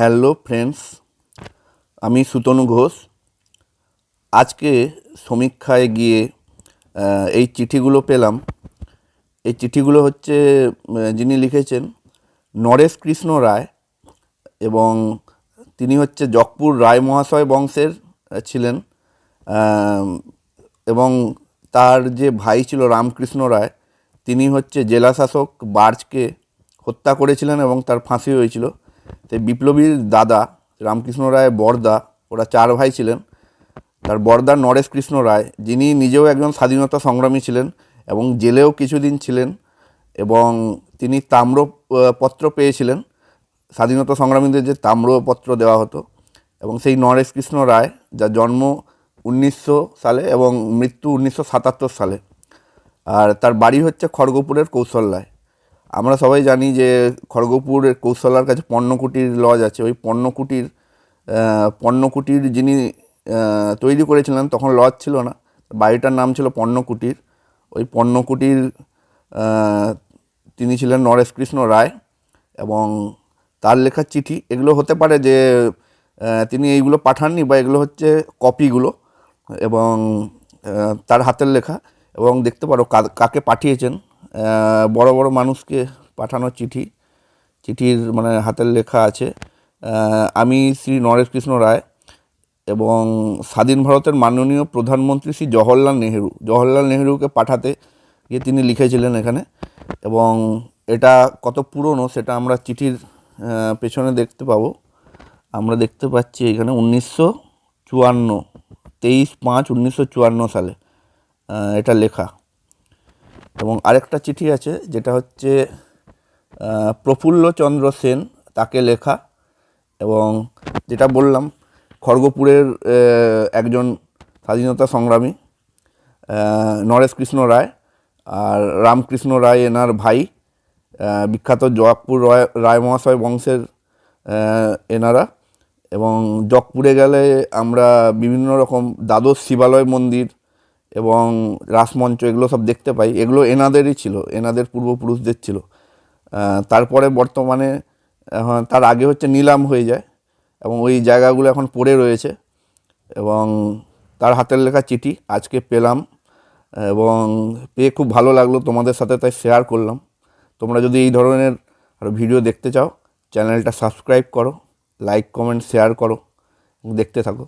Hello friends, আমি সুতনু ঘোষ। আজকে সমীক্ষায় গিয়ে এই চিঠিগুলো পেলাম। এই চিঠিগুলো হচ্ছে যিনি লিখেছেন নরেশ কৃষ্ণ রায় এবং তিনি হচ্ছে জকপুর রায় মহাশয় বংশের ছিলেন। এবং তার যে ভাই ছিল রামকৃষ্ণ রায়, তিনি হচ্ছে জেলা শাসক বার্জকে হত্যা করেছিলেন এবং তার ফাঁসি হয়েছিল। তো বিপ্লবীর দাদা রামকৃষ্ণ রায় বরদা, ওরা চার ভাই ছিলেন। তার বরদা নরেশ কৃষ্ণ রায়, যিনি নিজেও একজন স্বাধীনতা সংগ্রামী ছিলেন এবং জেলেও কিছুদিন ছিলেন এবং তিনি তাম্রপত্র পেয়েছিলেন। স্বাধীনতা সংগ্রামীদের যে তাম্রপত্র দেওয়া হতো। এবং সেই নরেশ কৃষ্ণ রায়, যার জন্ম উনিশশো সালে এবং মৃত্যু উনিশশো সাতাত্তর সালে। আর তার বাড়ি হচ্ছে খড়গপুরের কৌশল্যায় আমরা সবাই জানি যে খড়গপুরের কৌশলার কাছে পণ্যকুটির লজ আছে। ওই পণ্যকুটির পণ্যকুটির যিনি তৈরি করেছিলেন তখন লজ ছিল না। বাড়িটার নাম ছিল পণ্যকুটির। ওই পণ্যকুটির তিনি ছিলেন নরেশ কৃষ্ণ রায় এবং তার লেখা চিঠি। এগুলো হতে পারে যে তিনি এইগুলো পাঠাননি বা এগুলো হচ্ছে কপিগুলো এবং তার হাতের লেখা এবং দেখতে পারো কাকে পাঠিয়েছেন। বড় বড় মানুষকে পাঠানো চিঠি। চিঠির মানে হাতের লেখা আছে। আমি শ্রী নরেশ কৃষ্ণ রায় এবং স্বাধীন ভারতের মাননীয় প্রধানমন্ত্রী শ্রী জওহরলাল নেহেরু। জওহরলাল নেহেরুকে পাঠাতে গিয়ে তিনি লিখেছিলেন এখানে এবং এটা কত পুরনো সেটা আমরা চিঠির পেছনে দেখতে পাবো। আমরা দেখতে পাচ্ছি এখানে উনিশশো চুয়ান্ন, তেইশ পাঁচ উনিশশো চুয়ান্ন সালে এটা লেখা। এবং আরেকটা চিঠি আছে, যেটা হচ্ছে প্রফুল্লচন্দ্র সেন তাকে লেখা এবং যেটা বললাম, খড়গপুরের একজন স্বাধীনতা সংগ্রামী নরেশ কৃষ্ণ রায় আর রামকৃষ্ণ রায় এনার ভাই বিখ্যাত জগপুর রায় রায় মহাশয় বংশের এনারা এবং জগপুরে গেলে আমরা বিভিন্ন রকম দ্বাদশ শিবালয় মন্দির এবং রাসমঞ্চ এগুলো সব দেখতে পাই। এগুলো এনাদেরই ছিল, এনাদের পূর্বপুরুষদের ছিল। তারপরে বর্তমানে তার আগে হচ্ছে নিলাম হয়ে যায় এবং ওই জায়গাগুলো এখন পড়ে রয়েছে এবং তার হাতের লেখা চিঠি আজকে পেলাম এবং পেয়ে খুব ভালো লাগল তোমাদের সাথে তাই শেয়ার করলাম। তোমরা যদি এই ধরনের আরও ভিডিও দেখতে চাও চ্যানেলটা সাবস্ক্রাইব করো লাইক কমেন্ট শেয়ার করো, দেখতে থাকো।